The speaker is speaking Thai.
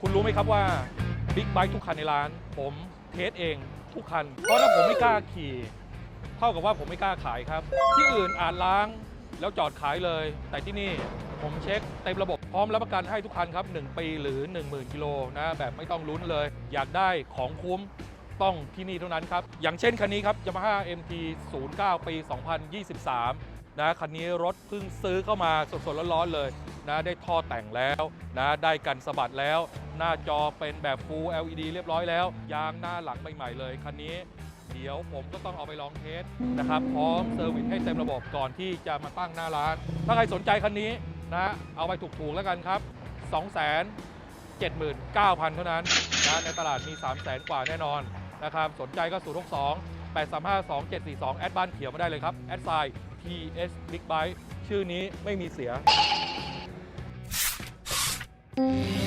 คุณรู้ไหมครับว่าบิ๊กไบค์ทุกคันในร้าน ผมเทสเองทุกคัน เพราะถ้าผมไม่กล้าขี่ เท่ากับว่าผมไม่กล้าขายครับ ที่อื่นอาจล้างแล้วจอดขายเลย แต่ที่นี่ผมเช็คเต็มระบบพร้อมรับประกันให้ทุกคันครับ 1 ปีหรือ 10,000กิโลนะแบบไม่ต้องลุ้นเลย อยากได้ของคุ้มต้องที่นี่เท่านั้นครับ อย่างเช่นคันนี้ครับ Yamaha MT 09 ปี 2023 นะคันนี้รถเพิ่งซื้อเข้ามาสดๆร้อนๆเลย นะได้ท่อแต่งแล้วนะได้กันสะบัดแล้ว หน้าจอเป็นแบบ Full LED เรียบร้อยแล้ว ยางหน้าหลังใหม่ๆเลยคันนี้ เดี๋ยวผมก็ต้องเอาไปลองเทสนะครับ พร้อมเซอร์วิสให้เต็มระบบก่อนที่จะมาตั้งหน้าร้าน ถ้าใครสนใจคันนี้นะเอาไปถูกๆแล้วกันครับ 2 7 9 0 0 0 เท่านั้นนะในตลาดมี 3 0 0 0 0 0 กว่าแน่นอนนะครับสนใจก็ 0 6 2 8 3 5 2 7 4 2 แอดบ้านเขียวมาได้เลยครับ แอดไซน์ TS Big Bike ชื่อนี้ไม่มีเสีย Música